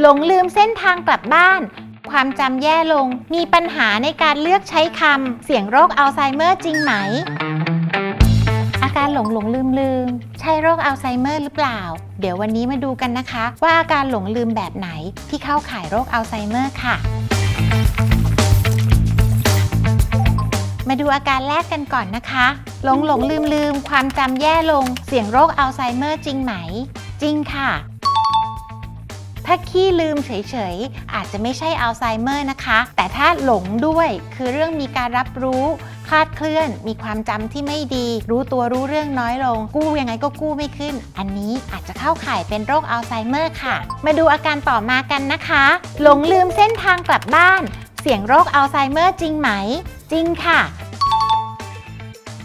หลงลืมเส้นทางกลับบ้าน ความจำแย่ลง มีปัญหาในการเลือกใช้คำ เสี่ยงโรคอัลไซเมอร์จริงไหม อาการหลงหลงลืมลืม ใช่โรคอัลไซเมอร์หรือเปล่า เดี๋ยววันนี้มาดูกันนะคะ ว่าอาการหลงลืมแบบไหนที่เข้าข่ายโรคอัลไซเมอร์ค่ะมาดูอาการแรกกันก่อนนะคะ หลงหลงลืมลืม ความจำแย่ลง เสี่ยงโรคอัลไซเมอร์จริงไหม จริงค่ะาขี้ลืมเฉยๆ อาจจะไม่ใช่อัลไซเมอร์นะคะ แต่ถ้าหลงด้วยคือเรื่องมีการรับรู้คลาดเคลื่อน มีความจำที่ไม่ดี รู้ตัวรู้เรื่องน้อยลง กู้ยังไงก็กู้ไม่ขึ้น อันนี้อาจจะเข้าข่ายเป็นโรคอัลไซเมอร์ค่ะ มาดูอาการต่อมากันนะคะ หลงลืมเส้นทางกลับบ้าน เสี่ยงโรคอัลไซเมอร์จริงไหม จริงค่ะ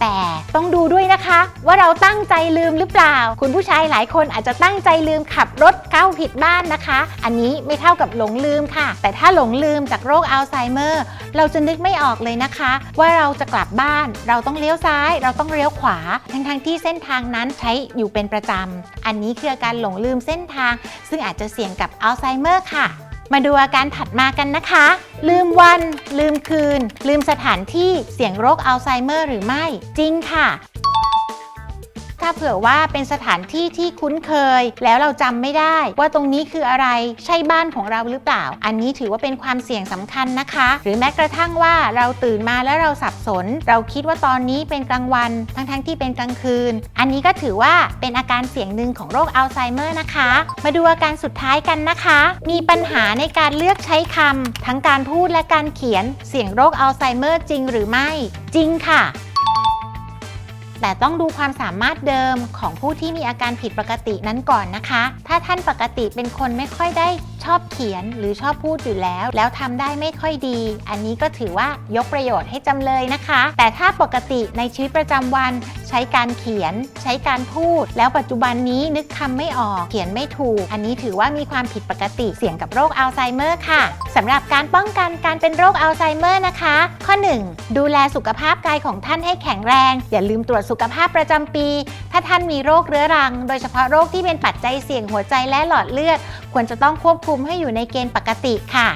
แต่ต้องดูด้วยนะคะ ว่าเราตั้งใจลืมหรือเปล่า คุณผู้ชายหลายคนอาจจะตั้งใจลืมขับรถเข้าผิดบ้านนะคะ อันนี้ไม่เท่ากับหลงลืมค่ะ แต่ถ้าหลงลืมจากโรคอัลไซเมอร์ เราจะนึกไม่ออกเลยนะคะ ว่าเราจะกลับบ้าน เราต้องเลี้ยวซ้าย เราต้องเลี้ยวขวา ทั้งๆที่เส้นทางนั้นใช้อยู่เป็นประจำอันนี้คือการหลงลืมเส้นทาง ซึ่งอาจจะเสี่ยงกับอัลไซเมอร์ค่ะ มาดูอาการถัดมากันนะคะ ลืมวัน ลืมคืน ลืมสถานที่เสี่ยงโรคอัลไซเมอร์หรือไม่ จริงค่ะ ถ้าเผื่อว่าเป็นสถานที่ที่คุ้นเคย แล้วเราจำไม่ได้ ว่าตรงนี้คืออะไรใช่บ้านของเราหรือเปล่า อันนี้ถือว่าเป็นความเสี่ยงสำคัญนะคะ หรือแม้กระทั่งว่าเราตื่นมาแล้วเราสับสน เราคิดว่าตอนนี้เป็นกลางวันทั้งๆทที่เป็นกลางคืน อันนี้ก็ถือว่าเป็นอาการเสี่ยงหนึ่งของโรคอัลไซเมอร์นะคะ มาดูอาการสุดท้ายกันนะคะ มีปัญหาในการเลือกใช้คำทั้งการพูดและการเขียนเสี่ยงโรคอัลไซเมอร์จริงหรือไม่ จริงค่ะ แต่ต้องดูความสามารถเดิมของผู้ที่มีอาการผิดปกตินั้นก่อนนะคะ ถ้าท่านปกติเป็นคนไม่ค่อยได้ อบเขียนหรือชอบพูดอยู่แล้ว แล้วทำได้ไม่ค่อยดี อันนี้ก็ถือว่ายกประโยชน์ให้จำเลยนะคะ แต่ถ้าปกติในชีวิตประจำวันใช้การเขียน ใช้การพูด แล้วปัจจุบันนี้นึกคำไม่ออกเขียนไม่ถูก อันนี้ถือว่ามีความผิดปกติเสี่ยงกับโรคอัลไซเมอร์ค่ะสำหรับการป้องกันการเป็นโรคอัลไซเมอร์นะคะ ข้อ 1. ดูแลสุขภาพกายของท่านให้แข็งแรง อย่าลืมตรวจสุขภาพประจำปี ถ้าท่านมีโรคเรื้อรัง โดยเฉพาะโรคที่เป็นปัจจัยเสี่ยงหัวใจและหลอดเลือด ควรจะต้องควบคุมให้อยู่ในเกณฑ์ปกติค่ะ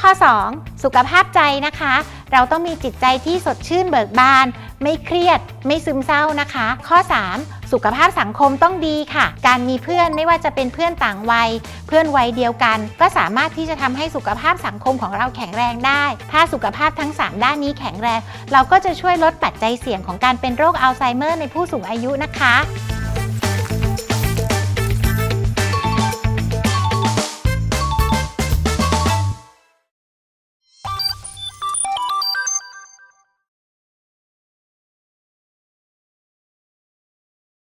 ข้อ 2. สุขภาพใจนะคะ เราต้องมีจิตใจที่สดชื่นเบิกบาน ไม่เครียด ไม่ซึมเศร้านะคะ ข้อ 3. สุขภาพสังคมต้องดีค่ะ การมีเพื่อนไม่ว่าจะเป็นเพื่อนต่างวัย เพื่อนวัยเดียวกัน ก็สามารถที่จะทำให้สุขภาพสังคมของเราแข็งแรงได้ ถ้าสุขภาพทั้ง 3 ด้านนี้แข็งแรง เราก็จะช่วยลดปัจจัยเสี่ยงของการเป็นโรคอัลไซเมอร์ในผู้สูงอายุนะคะ